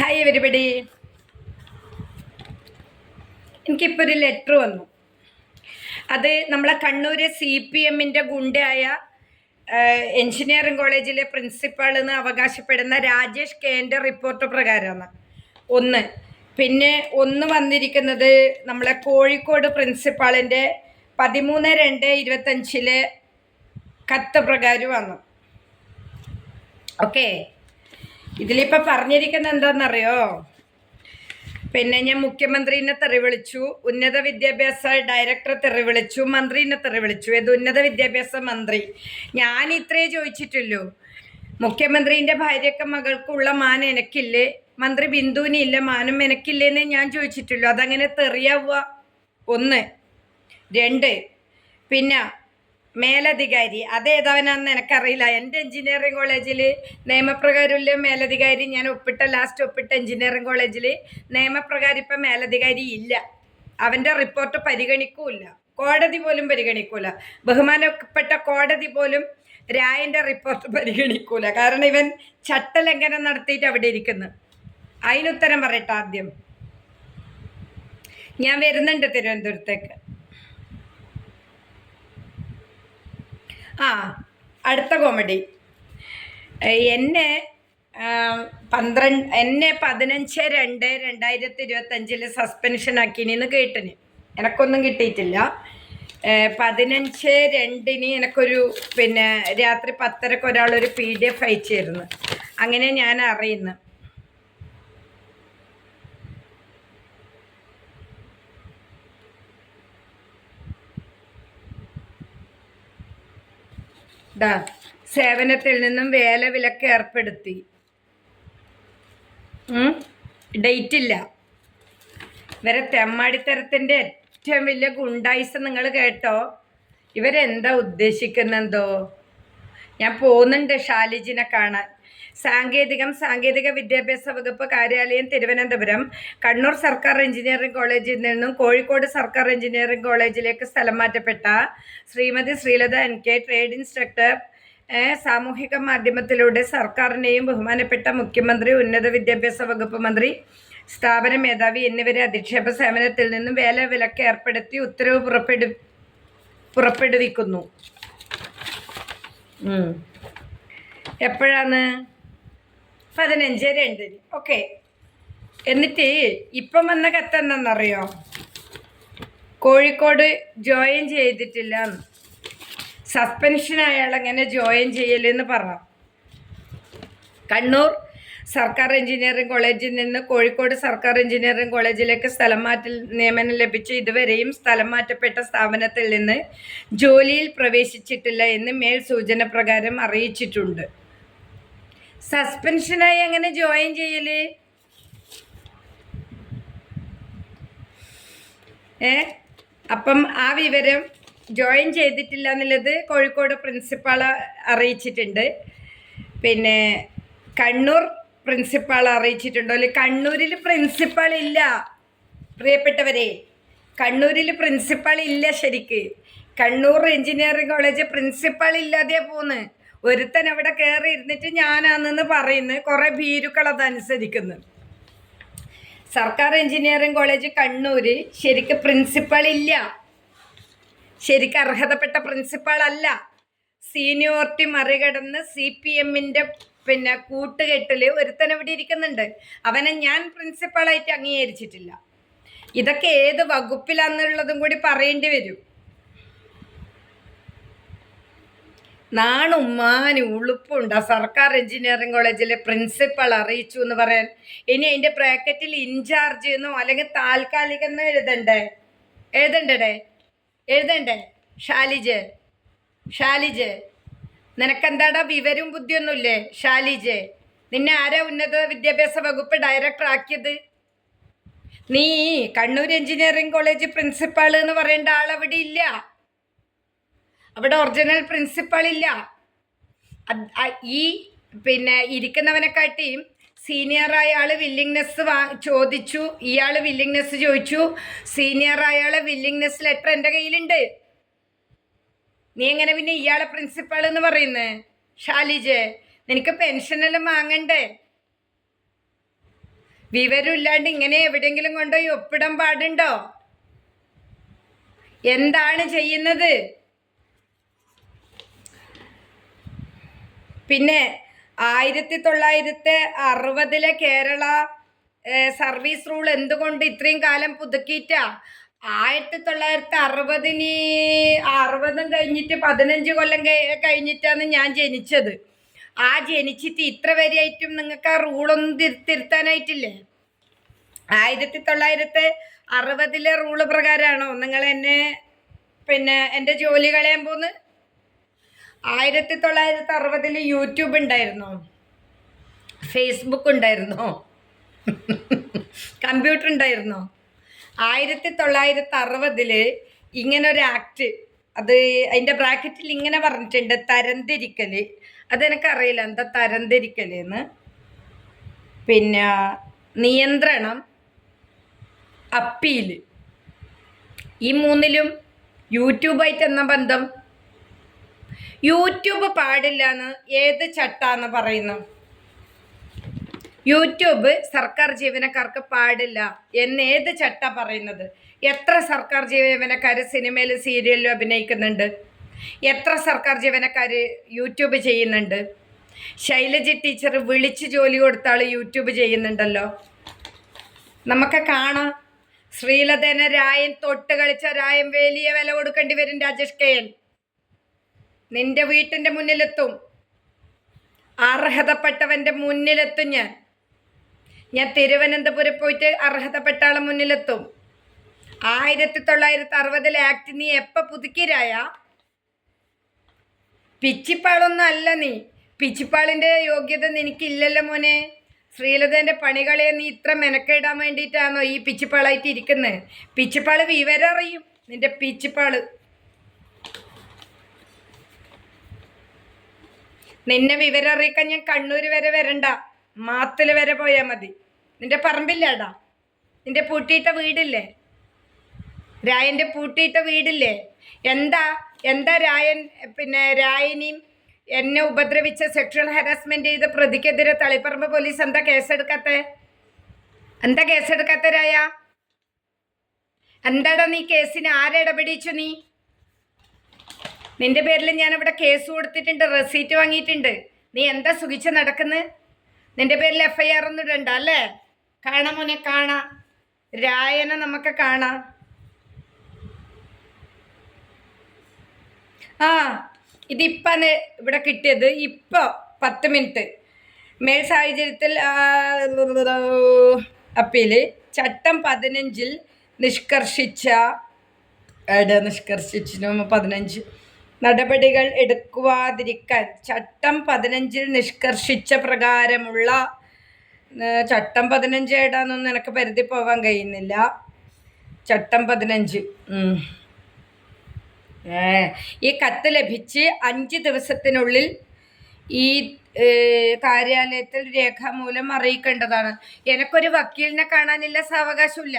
Hi everybody എനിക്കിപ്പോൾ ഒരു letter വന്നു. അത് നമ്മളെ കണ്ണൂർ സി പി എമ്മിന്റെ ഗുണ്ടയായ എഞ്ചിനീയറിംഗ് കോളേജിലെ പ്രിൻസിപ്പാൾ എന്ന് അവകാശപ്പെടുന്ന രാജേഷ് കെന്റെ റിപ്പോർട്ട് പ്രകാരമാണ്. ഒന്ന്. പിന്നെ ഒന്ന് വന്നിരിക്കുന്നത് നമ്മളെ കോഴിക്കോട് പ്രിൻസിപ്പാളിന്റെ പതിമൂന്ന് രണ്ട് ഇരുപത്തഞ്ചിലെ കത്ത് വന്നു. ഓക്കെ ഇതിലിപ്പോൾ പറഞ്ഞിരിക്കുന്നത് എന്താണെന്നറിയോ? പിന്നെ ഞാൻ മുഖ്യമന്ത്രിനെ തെറി വിളിച്ചു ഉന്നത വിദ്യാഭ്യാസ ഡയറക്ടറെ തെറി വിളിച്ചു മന്ത്രിനെ തെറി വിളിച്ചു. ഏത് ഉന്നത വിദ്യാഭ്യാസ മന്ത്രി? ഞാൻ ഇത്രേ ചോദിച്ചിട്ടുള്ളൂ. മുഖ്യമന്ത്രിന്റെ ഭാര്യക്ക് മകൾക്കുള്ള മാൻ എനിക്കില്ലേ? മന്ത്രി ബിന്ദുവിനില്ല മാനം എനിക്കില്ലേന്ന് ഞാൻ ചോദിച്ചിട്ടുള്ളൂ. അതങ്ങനെ തെറിയാവുക. ഒന്ന്. രണ്ട്. പിന്നെ മേലധികാരി. അതേതവനാന്ന് എനിക്കറിയില്ല. എന്റെ എഞ്ചിനീയറിംഗ് കോളേജിൽ നിയമപ്രകാരമുള്ള മേലധികാരി ഞാൻ ഒപ്പിട്ട ലാസ്റ്റ് ഒപ്പിട്ട എഞ്ചിനീയറിംഗ് കോളേജിൽ നിയമപ്രകാരം ഇപ്പം മേലധികാരി ഇല്ല. അവന്റെ റിപ്പോർട്ട് പരിഗണിക്കൂല കോടതി പോലും പരിഗണിക്കൂല ബഹുമാനപ്പെട്ട കോടതി പോലും രായന്റെ റിപ്പോർട്ട് പരിഗണിക്കൂല കാരണം ഇവൻ ചട്ടലംഘനം നടത്തിയിട്ട് അവിടെ ഇരിക്കുന്നു. അതിനുത്തരം പറയട്ടെ ആദ്യം. ഞാൻ വരുന്നുണ്ട് തിരുവനന്തപുരത്തേക്ക്. ആ അടുത്ത കോമഡി എന്നെ പന്ത്രണ്ട് എന്നെ പതിനഞ്ച് രണ്ട് രണ്ടായിരത്തി ഇരുപത്തഞ്ചിൽ സസ്പെൻഷൻ ആക്കിനിന്ന് കേട്ടിന്. എനക്കൊന്നും കിട്ടിയിട്ടില്ല. പതിനഞ്ച് രണ്ടിന് എനിക്കൊരു പിന്നെ രാത്രി പത്തരക്ക് ഒരാളൊരു പി ഡി എഫ് അയച്ചിരുന്നു. അങ്ങനെ ഞാൻ അറിയുന്നു. ദാ സേവനത്തിൽ നിന്നും വേല വിലക്ക് ഏർപ്പെടുത്തി. ഡേറ്റ് ഇല്ല ഇവരെ തെമ്മാടിത്തരത്തിന്റെ ഏറ്റവും വലിയ ഗുണ്ടായിസ് നിങ്ങൾ കേട്ടോ? ഇവരെന്താ ഉദ്ദേശിക്കുന്നെന്തോ ഞാൻ പോകുന്നുണ്ട് ഷാലിജിനെ കാണാൻ. സാങ്കേതികം സാങ്കേതിക വിദ്യാഭ്യാസ വകുപ്പ് കാര്യാലയം തിരുവനന്തപുരം. കണ്ണൂർ സർക്കാർ എഞ്ചിനീയറിംഗ് കോളേജിൽ നിന്നും കോഴിക്കോട് സർക്കാർ എഞ്ചിനീയറിംഗ് കോളേജിലേക്ക് സ്ഥലം മാറ്റപ്പെട്ട Shrimati Sreelatha N K trade instructor സാമൂഹിക മാധ്യമത്തിലൂടെ സർക്കാരിനെയും ബഹുമാനപ്പെട്ട മുഖ്യമന്ത്രി ഉന്നത വിദ്യാഭ്യാസ വകുപ്പ് മന്ത്രി സ്ഥാപന മേധാവി എന്നിവരെ അധിക്ഷേപ സേവനത്തിൽ നിന്നും വേല വിലക്ക് ഏർപ്പെടുത്തി ഉത്തരവ് പുറപ്പെടു പുറപ്പെടുവിക്കുന്നു. എപ്പോഴാണ്? പതിനഞ്ച് രണ്ടിന് ഓക്കെ എന്നിട്ട് ഇപ്പം വന്ന കത്തെന്താണെന്നറിയോ കോഴിക്കോട് ജോയിൻ ചെയ്തിട്ടില്ല. സസ്പെൻഷൻ അയാൾ എങ്ങനെ ജോയിൻ ചെയ്യലെന്ന് പറഞ്ഞു കണ്ണൂർ സർക്കാർ എഞ്ചിനീയറിംഗ് കോളേജിൽ നിന്ന് കോഴിക്കോട് സർക്കാർ എഞ്ചിനീയറിംഗ് കോളേജിലേക്ക് സ്ഥലം മാറ്റൽ നിയമനം ലഭിച്ച ഇതുവരെയും സ്ഥലം മാറ്റപ്പെട്ട സ്ഥാപനത്തിൽ നിന്ന് ജോലിയിൽ പ്രവേശിച്ചിട്ടില്ല എന്ന് മേൽ സൂചന പ്രകാരം അറിയിച്ചിട്ടുണ്ട്. സസ്പെൻഷനായി എങ്ങനെ ജോയിൻ ചെയ്യൽ? ഏ? അപ്പം ആ വിവരം ജോയിൻ ചെയ്തിട്ടില്ല എന്നുള്ളത് കോഴിക്കോട് പ്രിൻസിപ്പാൾ അറിയിച്ചിട്ടുണ്ട്. പിന്നെ കണ്ണൂർ പ്രിൻസിപ്പാൾ അറിയിച്ചിട്ടുണ്ടോ. അല്ലെ കണ്ണൂരിൽ പ്രിൻസിപ്പാൾ ഇല്ല. പ്രിയപ്പെട്ടവരെ കണ്ണൂരിൽ പ്രിൻസിപ്പാൾ ഇല്ല ശരിക്ക്. കണ്ണൂർ എഞ്ചിനീയറിംഗ് കോളേജ് പ്രിൻസിപ്പാൾ ഇല്ലാതെ പോന്ന്. ഒരുത്തൻ അവിടെ കയറി ഇരുന്നിട്ട് ഞാനാണെന്ന് പറയുന്നു. കുറേ ഭീരുക്കൾ അതനുസരിക്കുന്നു സർക്കാർ എഞ്ചിനീയറിംഗ് കോളേജ് കണ്ണൂർ ശരിക്ക് പ്രിൻസിപ്പൾ ഇല്ല. ശരിക്ക് അർഹതപ്പെട്ട പ്രിൻസിപ്പൾ അല്ല. സീനിയോറിറ്റി മറികടന്ന് സി പി എമ്മിന്റെ പിന്നെ കൂട്ടുകെട്ടിൽ ഒരുത്തൻ ഇവിടെ ഇരിക്കുന്നുണ്ട്. അവനെ ഞാൻ പ്രിൻസിപ്പളായിട്ട് അംഗീകരിച്ചിട്ടില്ല. ഇതൊക്കെ ഏത് വകുപ്പിലാണെന്നുള്ളതും കൂടി പറയേണ്ടി വരും. നാണുമ്മാന് ഉളുപ്പുണ്ട്. ആ സർക്കാർ എഞ്ചിനീയറിംഗ് കോളേജിലെ പ്രിൻസിപ്പൾ അറിയിച്ചു എന്ന് പറയാൻ. ഇനി അതിന്റെ ബ്രാക്കറ്റിൽ ഇൻചാർജ് എന്നോ അല്ലെങ്കിൽ താൽക്കാലിക എന്നോ എഴുതണ്ടേ? എഴുതണ്ടേ എഴുതണ്ടേ? ഷാലിജ് ഷാലിജ് നിനക്കെന്താടാ വിവരവും ബുദ്ധിയൊന്നുമില്ലേ ഷാലിജ് നിന്നെ ആരാ ഉന്നത വിദ്യാഭ്യാസ വകുപ്പ് ഡയറക്ടർ ആക്കിയത്? നീ കണ്ണൂർ എഞ്ചിനീയറിംഗ് കോളേജ് പ്രിൻസിപ്പാൾ എന്ന് പറയേണ്ട ആളവിടെ ഇല്ല. അവിടെ ഒറിജിനൽ പ്രിൻസിപ്പൾ ഇല്ല. ഈ പിന്നെ ഇരിക്കുന്നവനെ ഇരിക്കുന്നവനെക്കാട്ടിയും സീനിയറായ ആൾ വില്ലിങ്നെസ് വാ ചോദിച്ചു. ഇയാൾ വില്ലിങ്നെസ് ചോദിച്ചു. സീനിയറായ ആളെ വില്ലിങ്നെസ് ലെറ്റർ എന്റെ കയ്യിലുണ്ട്. നീ എങ്ങനെ പിന്നെ ഇയാളെ പ്രിൻസിപ്പൾ എന്ന് പറയുന്നത് ഷാലിജെ നിനക്ക് പെൻഷനെല്ലാം വാങ്ങണ്ടേ? വിവരമില്ലാണ്ട് ഇങ്ങനെ എവിടെയെങ്കിലും കൊണ്ടുപോയി ഒപ്പിടാൻ പാടുണ്ടോ? എന്താണ് ചെയ്യുന്നത്? പിന്നെ ആയിരത്തി തൊള്ളായിരത്തി അറുപതിലെ കേരള സർവീസ് റൂൾ എന്തുകൊണ്ട് ഇത്രയും കാലം പുതുക്കിയിട്ടാ? ആയിരത്തി തൊള്ളായിരത്തി അറുപതിന് അറുപതും കഴിഞ്ഞിട്ട് പതിനഞ്ച് കൊല്ലം കഴിഞ്ഞിട്ടാണ് ഞാൻ ജനിച്ചത്. ആ ജനിച്ചിട്ട് ഇത്ര വരെയായിട്ടും നിങ്ങൾക്ക് ആ റൂളൊന്നും തിരു തിരുത്താനായിട്ടില്ലേ? ആയിരത്തി തൊള്ളായിരത്തി അറുപതിലെ റൂൾ പ്രകാരമാണോ നിങ്ങൾ എന്നെ പിന്നെ എന്റെ ജോലി കളയാൻ പോകുന്നത് ആയിരത്തി തൊള്ളായിരത്തി അറുപതിൽ യൂട്യൂബ് ഉണ്ടായിരുന്നോ. ഫേസ്ബുക്ക് ഉണ്ടായിരുന്നോ. കമ്പ്യൂട്ടർ ഉണ്ടായിരുന്നോ. ആയിരത്തി തൊള്ളായിരത്തി അറുപതിൽ ഒരു ആക്ട് അത് അതിന്റെ ബ്രാക്കറ്റിൽ ഇങ്ങനെ പറഞ്ഞിട്ടുണ്ട് തരംതിരിക്കൽ അതെനിക്കറിയില്ല എന്താ തരംതിരിക്കൽ എന്ന് പിന്നെ നിയന്ത്രണം അപ്പീൽ ഈ മൂന്നിലും യൂട്യൂബായിട്ട് എന്ന ബന്ധം? യൂട്യൂബ് പാടില്ല എന്ന് ഏത് ചട്ടാന്ന് പറയുന്നു? യൂട്യൂബ് സർക്കാർ ജീവനക്കാർക്ക് പാടില്ല എന്ന് ഏത് ചട്ട പറയുന്നത്? എത്ര സർക്കാർ ജീവനക്കാർ സിനിമയിലും സീരിയലിലും അഭിനയിക്കുന്നുണ്ട്? എത്ര സർക്കാർ ജീവനക്കാർ യൂട്യൂബ് ചെയ്യുന്നുണ്ട്? ശൈലജ ടീച്ചർ വിളിച്ച് ജോലി കൊടുത്ത യൂട്യൂബ് ചെയ്യുന്നുണ്ടല്ലോ. നമുക്ക് കാണാം. ശ്രീലതേനെ രായൻ തൊട്ട് കളിച്ച രായൻ വലിയ വില കൊടുക്കേണ്ടി വരും രാജേഷ് കെ എൻ. നിന്റെ വീട്ടിന്റെ മുന്നിലെത്തും. അർഹതപ്പെട്ടവന്റെ മുന്നിലെത്തും ഞാൻ. ഞാൻ തിരുവനന്തപുരം പോയിട്ട് അർഹതപ്പെട്ട ആളെ മുന്നിലെത്തും. ആയിരത്തി തൊള്ളായിരത്തി അറുപതിലെ ആക്ട് നീ എപ്പ പുതുക്കിരായ പിച്ചിപ്പാളൊന്നും അല്ല നീ. പിച്ചിപ്പാളിന്റെ യോഗ്യത നിനക്കില്ലല്ലോ മോനെ. ശ്രീലതേന്റെ പണികളെ നീ ഇത്ര മെനക്കെടാൻ വേണ്ടിയിട്ടാണോ ഈ പിച്ചിപ്പാളായിട്ട് ഇരിക്കുന്നത് പിച്ചിപ്പാൾ വിവരം അറിയും നിന്റെ പിച്ചിപ്പാൾ നിന്നെ വിവരം അറിയിക്കാൻ ഞാൻ കണ്ണൂര് വരെ വരണ്ട. മാത്തിൽ വരെ പോയാൽ മതി. നിന്റെ പറമ്പില്ലാടാ. നിന്റെ പൂട്ടിയിട്ട വീടില്ലേ? രായന്റെ പൂട്ടിയിട്ട വീടില്ലേ? എന്താ എന്താ രായൻ പിന്നെ രായനെയും എന്നെ ഉപദ്രവിച്ച സെക്ഷൽ ഹരാസ്മെന്റ് ചെയ്ത പ്രതിക്കെതിരെ തളിപ്പറമ്പ് പോലീസ് എന്താ കേസെടുക്കാത്ത? എന്താ കേസെടുക്കാത്ത രായ? എന്താടാ നീ കേസിന് ആരെ ഇടപെടിച്ചു നീ? നിന്റെ പേരിൽ ഞാൻ ഇവിടെ കേസ് കൊടുത്തിട്ടുണ്ട് റെസീറ്റ് വാങ്ങിയിട്ടുണ്ട്. നീ എന്താ സുഖിച്ച് നടക്കുന്നത് നിന്റെ പേരിൽ എഫ് ഐ ആർ ഒന്നും ഇടണ്ട അല്ലേ? കാണാം മോനെ കാണാം. രായനെ നമുക്ക് കാണാം. ആ ഇതിപ്പാണ് ഇവിടെ കിട്ടിയത്. ഇപ്പോൾ പത്ത് മിനിറ്റ്. മേൽ സാഹചര്യത്തിൽ അപ്പീൽ ചട്ടം പതിനഞ്ചിൽ നിഷ്കർഷിച്ച എവിടെ നിഷ്കർഷിച്ചു പതിനഞ്ച്. നടപടികൾ എടുക്കുവാതിരിക്കാൻ ചട്ടം പതിനഞ്ചിൽ നിഷ്കർഷിച്ച പ്രകാരമുള്ള ചട്ടം പതിനഞ്ച് ഏടാന്നൊന്നും എനിക്ക് പരിധി പോവാൻ കഴിയുന്നില്ല. ചട്ടം പതിനഞ്ച്. ഈ കത്ത് ലഭിച്ച് അഞ്ച് ദിവസത്തിനുള്ളിൽ ഈ കാര്യാലയത്തിൽ രേഖാമൂലം അറിയിക്കേണ്ടതാണ്. എനിക്കൊരു വക്കീലിനെ കാണാനില്ല സാവകാശമില്ല.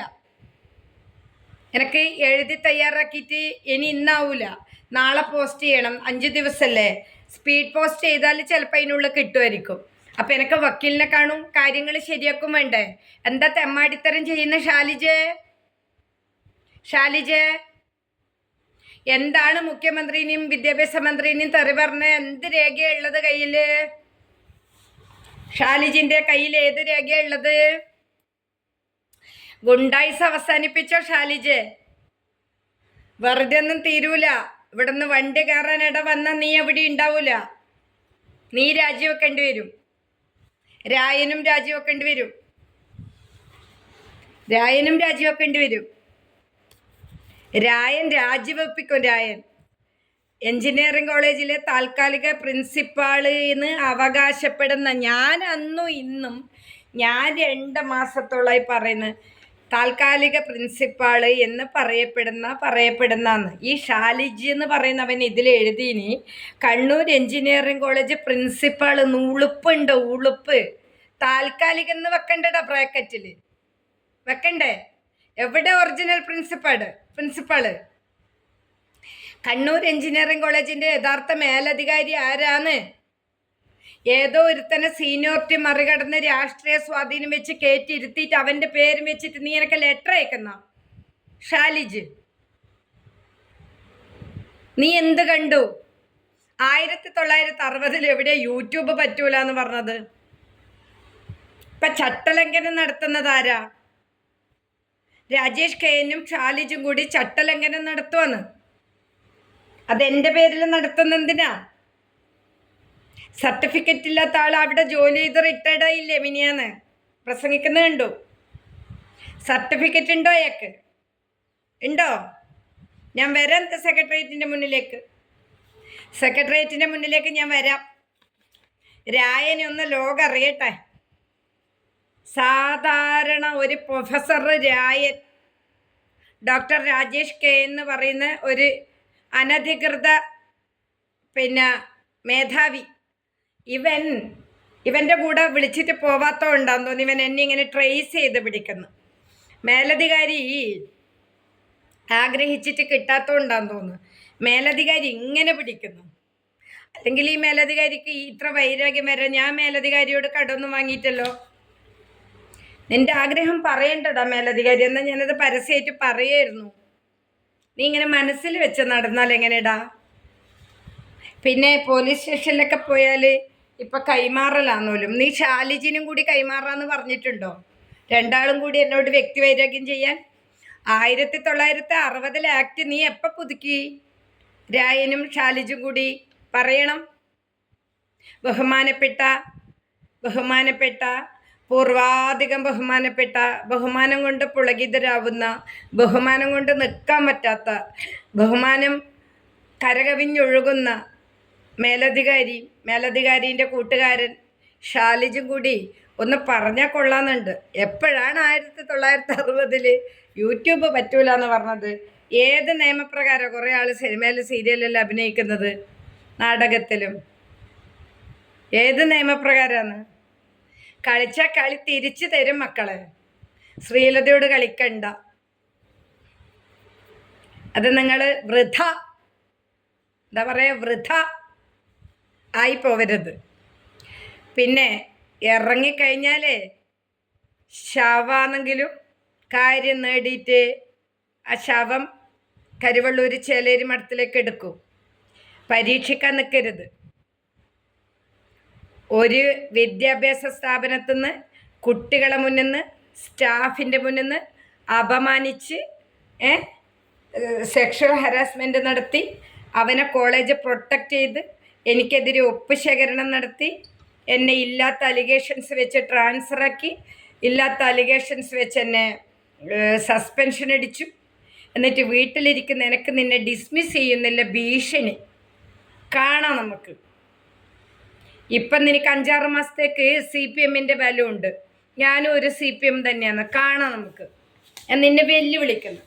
എനിക്ക് എഴുതി തയ്യാറാക്കിയിട്ട് ഇനി ഇന്നാവൂല. നാളെ പോസ്റ്റ് ചെയ്യണം. അഞ്ച് ദിവസമല്ലേ സ്പീഡ് പോസ്റ്റ് ചെയ്താൽ ചിലപ്പോൾ അതിനുള്ളിൽ കിട്ടുമായിരിക്കും അപ്പം എനിക്ക് വക്കീലിനെ കാണും കാര്യങ്ങൾ ശരിയാക്കും വേണ്ടേ? എന്താ തെമ്മാടിത്തരം ചെയ്യുന്ന ഷാലിജേ ഷാലിജേ എന്താണ് മുഖ്യമന്ത്രിനെയും വിദ്യാഭ്യാസ മന്ത്രിനെയും തെറി പറഞ്ഞ? എന്ത് രേഖയുള്ളത് കയ്യിൽ ഷാലിജിന്റെ കയ്യിൽ ഏത് രേഖയുള്ളത് ഗുണ്ടായിസ് അവസാനിപ്പിച്ചോ ഷാലിജ്? വെറുതെ ഒന്നും തീരൂല. ഇവിടുന്ന് വണ്ടി കയറാൻ ഇട വന്ന നീ എവിടെ ഉണ്ടാവൂല. നീ രാജിവെക്കേണ്ടി വരും. രായനും രാജിവെക്കേണ്ടി വരും. രായനും രാജിവെക്കേണ്ടി വരും. രായൻ രാജിവെപ്പിക്കും രായൻ. എഞ്ചിനീയറിംഗ് കോളേജിലെ താൽക്കാലിക പ്രിൻസിപ്പാൾ എന്ന് അവകാശപ്പെടുന്ന ഞാൻ അന്നും ഇന്നും ഞാൻ രണ്ട് മാസത്തോളമായി പറയുന്നത് താൽക്കാലിക പ്രിൻസിപ്പാൾ എന്ന് പറയപ്പെടുന്ന പറയപ്പെടുന്നാന്ന്. ഈ ഷാലിജി എന്ന് പറയുന്നവൻ ഇതിൽ എഴുതിയിനി കണ്ണൂർ എഞ്ചിനീയറിംഗ് കോളേജ് പ്രിൻസിപ്പാൾ ഉളുപ്പുണ്ട് ഉളുപ്പ്. താൽക്കാലികം എന്ന് വെക്കണ്ടടാ ബ്രാക്കറ്റിൽ വെക്കണ്ടേ? എവിടെ original principal principal Kannur engineering കോളേജിന്റെ യഥാർത്ഥ മേലധികാരി ആരാണ് ഏതോ ഒരുത്തനെ സീനിയോറിറ്റി മറികടന്ന് രാഷ്ട്രീയ സ്വാധീനം വെച്ച് കയറ്റിയിരുത്തിയിട്ട് അവന്റെ പേരും വെച്ചിട്ട് നീ എനിക്ക് ലെറ്റർ അയക്കുന്ന? ഷാലിജ്. നീ എന്ത് കണ്ടു? ആയിരത്തി തൊള്ളായിരത്തി അറുപതിൽ എവിടെ യൂട്യൂബ് പറ്റൂല എന്ന് പറഞ്ഞത്? ഇപ്പൊ ചട്ടലംഘനം നടത്തുന്നത് ആരാ? രാജേഷ് കെയനും ഷാലിജും കൂടി ചട്ടലംഘനം നടത്തുവാന്ന്. അതെന്റെ പേരിൽ നടത്തുന്ന എന്തിനാ സർട്ടിഫിക്കറ്റ് ഇല്ലാത്ത ആൾ അവിടെ ജോലി ചെയ്ത് റിട്ടയർഡ് ആയില്ലേ മിനിയാന്ന്? പ്രസംഗിക്കുന്നത് കണ്ടു. സർട്ടിഫിക്കറ്റ് ഉണ്ടോ അയാൾക്ക്? ഉണ്ടോ? ഞാൻ വരാം സെക്രട്ടേറിയറ്റിന്റെ മുന്നിലേക്ക്. സെക്രട്ടേറിയറ്റിന്റെ മുന്നിലേക്ക് ഞാൻ വരാം. രായനെ ഒന്ന് ലോകം അറിയട്ടെ. സാധാരണ ഒരു പ്രൊഫസർ രായൻ ഡോക്ടർ രാജേഷ് കെ എന്ന് പറയുന്ന ഒരു അനധികൃത പിന്നെ മേധാവി ഇവൻ ഇവന്റെ കൂടെ വിളിച്ചിട്ട് പോവാത്തോണ്ടാന്ന് തോന്നി ഇവൻ എന്നെ ഇങ്ങനെ ട്രേസ് ചെയ്ത് പിടിക്കുന്നു. മേലധികാരി ആഗ്രഹിച്ചിട്ട് കിട്ടാത്തോണ്ടാന്ന് തോന്നുന്നു. മേലധികാരി ഇങ്ങനെ പിടിക്കുന്നു. അല്ലെങ്കിൽ ഈ മേലധികാരിക്ക് ഇത്ര വൈരാഗ്യം വരാൻ ഞാൻ മേലധികാരിയോട് കടമൊന്നും വാങ്ങിയിട്ടല്ലോ. നിന്റെ ആഗ്രഹം പറയണ്ടടാ മേലധികാരി എന്നാൽ ഞാനത് പരസ്യമായിട്ട് പറയായിരുന്നു. നീ ഇങ്ങനെ മനസ്സിൽ വെച്ച് നടന്നാൽ എങ്ങനെടാ? പിന്നെ പോലീസ് സ്റ്റേഷനിലൊക്കെ പോയാൽ ഇപ്പം കൈമാറലാന്നോലും. നീ ഷാലിജിനും കൂടി കൈമാറാന്ന് പറഞ്ഞിട്ടുണ്ടോ? രണ്ടാളും കൂടി എന്നോട് വ്യക്തിവൈരാഗ്യം ചെയ്യാൻ? ആയിരത്തി തൊള്ളായിരത്തി അറുപതിലെ ആക്ട് നീ എപ്പോൾ പുതുക്കി? രായനും ഷാലിജും കൂടി പറയണം. ബഹുമാനപ്പെട്ട ബഹുമാനപ്പെട്ട പൂർവാധികം ബഹുമാനപ്പെട്ട ബഹുമാനം കൊണ്ട് പുളകിതരാവുന്ന ബഹുമാനം കൊണ്ട് നിൽക്കാൻ പറ്റാത്ത ബഹുമാനം കരകവിഞ്ഞൊഴുകുന്ന മേലധികാരി മേലധികാരിന്റെ കൂട്ടുകാരൻ ഷാലിജും കൂടി ഒന്ന് പറഞ്ഞാൽ കൊള്ളാമെന്നുണ്ട് എപ്പോഴാണ് ആയിരത്തി തൊള്ളായിരത്തി അറുപതിൽ യൂട്യൂബ് പറ്റൂല എന്ന് പറഞ്ഞത്? ഏത് നിയമപ്രകാരം കുറേ ആൾ സിനിമയിൽ സീരിയലിൽ അഭിനയിക്കുന്നത്? നാടകത്തിലും. ഏത് നിയമപ്രകാരമാണ് കളിച്ച കളി തിരിച്ചു തരും മക്കളെ. ശ്രീലതയോട് കളിക്കണ്ട. അത് നിങ്ങൾ വൃഥ. എന്താ പറയുക വൃഥ. ആയി പോവരുത്. പിന്നെ ഇറങ്ങിക്കഴിഞ്ഞാലേ ശവാണെങ്കിലും കാര്യം നേടിയിട്ട് ആ ശവം കരുവള്ളൂർ ചേലേരി മഠത്തിലേക്ക് എടുക്കും. പരീക്ഷിക്കാൻ നിൽക്കരുത് ഒരു വിദ്യാഭ്യാസ സ്ഥാപനത്തിൽ നിന്ന് കുട്ടികളെ മുന്നിൽ നിന്ന് സ്റ്റാഫിന്റെ മുന്നിൽ നിന്ന് അപമാനിച്ച് സെക്ഷൽ ഹരാസ്മെന്റ് നടത്തി അവനെ കോളേജ് പ്രൊട്ടക്റ്റ് ചെയ്ത് എനിക്കെതിരെ ഒപ്പ് ശേഖരണം നടത്തി എന്നെ ഇല്ലാത്ത അലിഗേഷൻസ് വെച്ച് ട്രാൻസ്ഫറാക്കി ഇല്ലാത്ത അലിഗേഷൻസ് വെച്ച് എന്നെ സസ്പെൻഷൻ അടിച്ചു. എന്നിട്ട് വീട്ടിലിരിക്കുന്ന എനിക്ക് നിന്നെ ഡിസ്മിസ് ചെയ്യുന്നില്ല ഭീഷണി. കാണാം നമുക്ക്. ഇപ്പം നിനക്ക് അഞ്ചാറ് മാസത്തേക്ക് സി പി എമ്മിന്റെ ബലമുണ്ട്. ഞാനും ഒരു സി പി എം തന്നെയാണ്. കാണാം നമുക്ക്. ഞാൻ നിന്നെ വെല്ലുവിളിക്കുന്നു.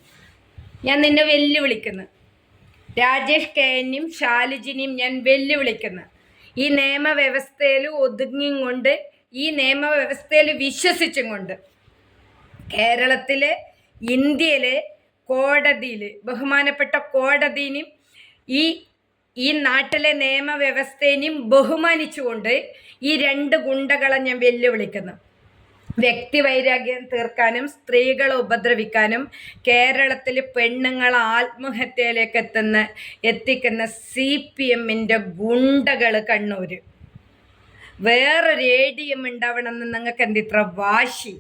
ഞാൻ നിന്നെ വെല്ലുവിളിക്കുന്നു. രാജേഷ് കെ എന്നും ഷാലിജിനെയും ഞാൻ വെല്ലുവിളിക്കുന്നു. ഈ നിയമവ്യവസ്ഥയിൽ ഒതുങ്ങിയും കൊണ്ട് ഈ നിയമവ്യവസ്ഥയിൽ വിശ്വസിച്ചും കൊണ്ട് കേരളത്തിലെ ഇന്ത്യയിലെ കോടതിയിൽ ബഹുമാനപ്പെട്ട കോടതിനും ഈ ഈ നാട്ടിലെ നിയമവ്യവസ്ഥയെയും ബഹുമാനിച്ചുകൊണ്ട് ഈ രണ്ട് ഗുണ്ടകളെ ഞാൻ വെല്ലുവിളിക്കുന്നു. വ്യക്തിവൈരാഗ്യം തീർക്കാനും സ്ത്രീകളെ ഉപദ്രവിക്കാനും കേരളത്തിൽ പെണ്ണുങ്ങൾ ആത്മഹത്യയിലേക്ക് എത്തുന്ന എത്തിക്കുന്ന സി പി എമ്മിന്റെ ഗുണ്ടകൾ കണ്ണൂർ വേറൊരു എ ഡി എം ഉണ്ടാവണമെന്ന് നിങ്ങൾക്ക് എന്തിത്ര വാശി?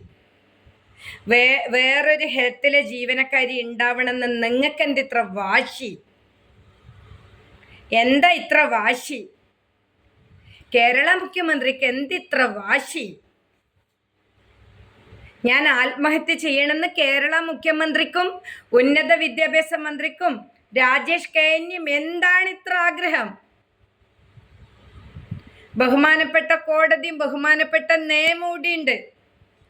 വേ വേറൊരു ഹെൽത്തിലെ ജീവനക്കാരി ഉണ്ടാവണമെന്ന് നിങ്ങൾക്ക് എന്ത് ഇത്ര വാശി? എന്താ ഇത്ര വാശി? കേരള മുഖ്യമന്ത്രിക്ക് എന്തിത്ര വാശി? ഞാൻ ആത്മഹത്യ ചെയ്യണമെന്ന് കേരള മുഖ്യമന്ത്രിക്കും ഉന്നത വിദ്യാഭ്യാസ മന്ത്രിക്കും രാജേഷ് കെയനും എന്താണ് ഇത്ര ആഗ്രഹം? ബഹുമാനപ്പെട്ട കോടതിയും ബഹുമാനപ്പെട്ട നിയമൂടിയുണ്ട്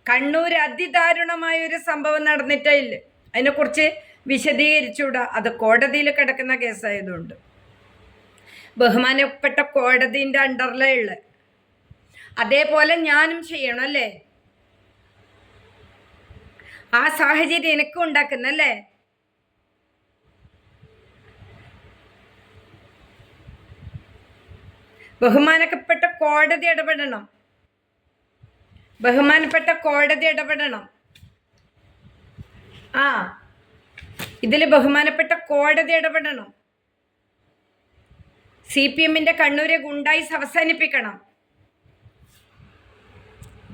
കണ്ണൂർ അതിദാരുണമായ ഒരു സംഭവം നടന്നിട്ടില്ല അതിനെക്കുറിച്ച് വിശദീകരിച്ചുകൂടാ. അത് കോടതിയിൽ കിടക്കുന്ന കേസായതുകൊണ്ട്. ബഹുമാനപ്പെട്ട കോടതിന്റെ അണ്ടറിലേ ഉള്ളത്. അതേപോലെ ഞാനും ചെയ്യണം അല്ലേ? ആ സാഹചര്യം എനിക്കും ഉണ്ടാക്കുന്നല്ലേ ബഹുമാനപ്പെട്ട കോടതി ഇടപെടണം. ബഹുമാനപ്പെട്ട കോടതി ഇടപെടണം. ആ ഇതിൽ ബഹുമാനപ്പെട്ട കോടതി ഇടപെടണം. സി പി എമ്മിന്റെ കണ്ണൂരെ ഗുണ്ടായിസ് അവസാനിപ്പിക്കണം.